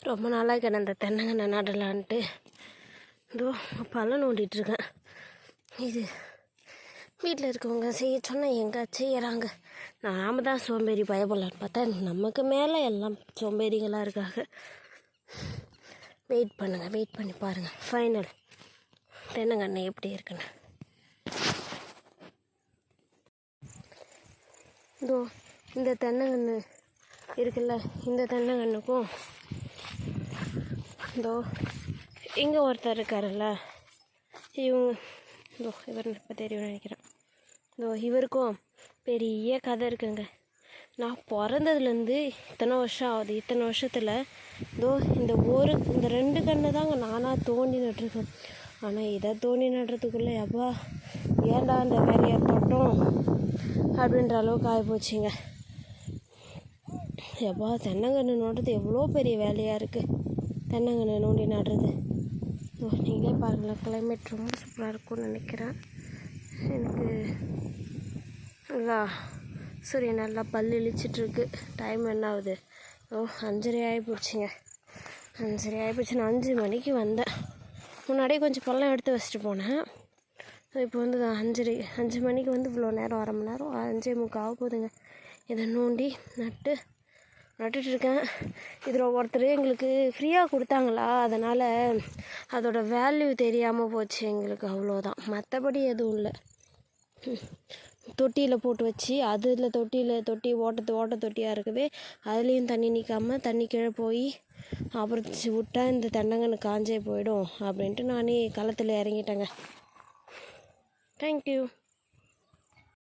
ரொம்ப நாளாக கிடந்த தென்னங்கண்ணை நடலான்ட்டு. இதோ பழம் நோண்டிகிட்ருக்கேன் இது வீட்டில் இருக்கவங்க செய்ய சொன்னால் எங்கே செய்கிறாங்க நாம் தான் சோம்பேறி பயப்படலான்னு பார்த்தா நமக்கு மேலே எல்லாம் சோம்பேறிகளாக இருக்காங்க. வெயிட் பண்ணுங்கள் வெயிட் பண்ணி பாருங்கள் ஃபைனல் தென்னங்கண்ணை எப்படி இருக்குன்னு. இதோ இந்த தென்னங்கன்று இருக்குல்ல இந்த தென்னங்கண்ணுக்கும் இதோ இங்கே ஒருத்தர் இருக்காருல்ல. இவங்க இதோ இவர் இப்போ தெரியும் நினைக்கிறேன். இதோ இவருக்கும் பெரிய கதை இருக்குங்க. நான் பிறந்ததுலேருந்து இத்தனை வருஷம் ஆகுது. இத்தனை வருஷத்தில் இதோ இந்த ஒரு இந்த ரெண்டு கண்ணு தாங்க நானாக தோண்டி நட்டுருக்கேன். ஆனால் இதை தோண்டி நடுறதுக்குள்ளே எப்பா ஏன்டா இந்த வேலையை தொட்டோம்? அப்படின்ற அளவுக்கு ஆகிப்போச்சுங்க எப்பா தென்னங்கன்று நோட்டுறது எவ்வளோ பெரிய வேலையாக இருக்குது தென்னங்கன்று நோண்டி நடுறது. ஓ நீங்களே பாருங்களேன் கிளைமேட் ரொம்ப சூப்பராக இருக்கும்னு நினைக்கிறேன். எனக்கு நல்லா சூரியன் நல்லா பல் இழிச்சிட்ருக்கு. டைம் என்ன ஆகுது ஓ அஞ்சரை ஆகி போச்சுங்க அஞ்சரை ஆகி போச்சு நான் அஞ்சு மணிக்கு வந்தேன். முன்னாடியே கொஞ்சம் பழம் எடுத்து வச்சுட்டு போனேன். இப்போ வந்து அஞ்சரை அஞ்சு மணிக்கு வந்து இவ்வளோ நேரம் அரை மணி நேரம் அஞ்சே முக்கால் ஆக போகுதுங்க. இதை நோண்டி நட்டு நட்டுட்ருக்கேன் இதில் ஒருத்தர் எங்களுக்கு ஃப்ரீயாக கொடுத்தாங்களா? அதனால் அதோட வேல்யூ தெரியாமல் போச்சு எங்களுக்கு அவ்வளோதான். மற்றபடி எதுவும் இல்லை. தொட்டியில் போட்டு வச்சு அதில் தொட்டியில் தொட்டி ஓட்டத்து ஓட்ட தொட்டியாக இருக்கவே அதுலேயும் தண்ணி நிற்காமல் தண்ணி கீழே போய் அப்புறம் சி- விட்டா இந்த தென்னங்கன்று காஞ்சே போயிடும் அப்படின்ட்டு நானே களத்தில் இறங்கிட்டேங்க. தேங்க்யூ